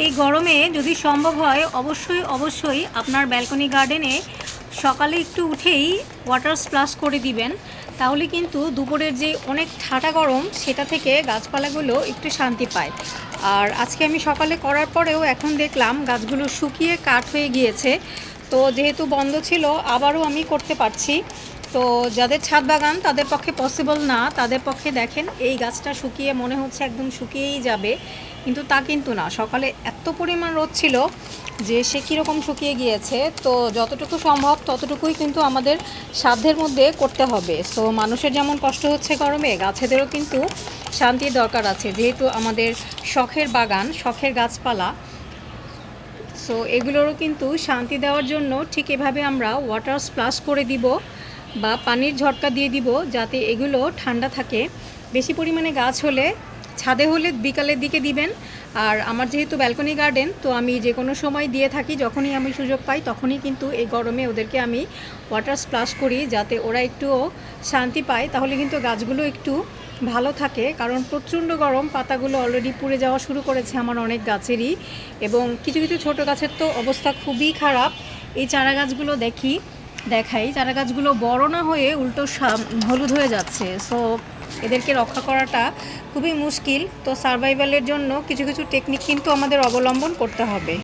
এই গরমে যদি সম্ভব হয়, অবশ্যই অবশ্যই আপনার ব্যালকনি গার্ডেনে সকালে একটু উঠেই ওয়াটার স্প্লাশ করে দিবেন। তাহলে কিন্তু দুপুরের যে অনেক ঠাটা গরম, সেটা থেকে গাছপালাগুলো একটু শান্তি পায়। আর আজকে আমি সকালে করার পরেও এখন দেখলাম গাছগুলো শুকিয়ে কাঠ হয়ে গিয়েছে। তো যেহেতু বন্ধ ছিল, আবারও আমি করতে পারছি। তো যাদের ছাদ বাগান, তাদের পক্ষে পসিবল না। তাদের পক্ষে দেখেন, এই গাছটা শুকিয়ে মনে হচ্ছে একদম শুকিয়েই যাবে। কিন্তু তা কিন্তু না। সকালে এত পরিমাণ রোদ ছিল যে সে কীরকম শুকিয়ে গিয়েছে। তো যতটুকু সম্ভব ততটুকুই কিন্তু আমাদের সাধ্যের মধ্যে করতে হবে। সো মানুষের যেমন কষ্ট হচ্ছে গরমে, গাছেদেরও কিন্তু শান্তির দরকার আছে। যেহেতু আমাদের শখের বাগান, শখের গাছপালা সো এগুলোরও কিন্তু শান্তি দেওয়ার জন্য ঠিক এভাবে আমরা ওয়াটার স্প্লাশ করে দিব। বা পানির ঝটকা দিয়ে দিব যাতে এগুলো ঠান্ডা থাকে। বেশি পরিমাণে গাছ হলে, ছাদে হলে বিকালের দিকে দিবেন। আর আমার যেহেতু ব্যালকনি গার্ডেন তো আমি যে কোনো সময় দিয়ে থাকি, যখনই আমি সুযোগ পাই তখনই কিন্তু এই গরমে ওদেরকে আমি ওয়াটার স্প্লাশ করি যাতে ওরা একটুও শান্তি পায়। তাহলে কিন্তু গাছগুলো একটু ভালো থাকে। কারণ প্রচণ্ড গরম, পাতাগুলো অলরেডি পুড়ে যাওয়া শুরু করেছে আমার অনেক গাছেরই। এবং কিছু কিছু ছোট গাছের তো অবস্থা খুবই খারাপ। এই চারা গাছগুলো দেখি। দেখাই। চারা গাছগুলো বড় না হয়ে উল্টো হলুদ হয়ে যাচ্ছে। সো এদেরকে রক্ষা করাটা খুবই মুশকিল। তো সার্ভাইভালের জন্য কিছু কিছু টেকনিক কিন্তু আমাদের অবলম্বন করতে হবে।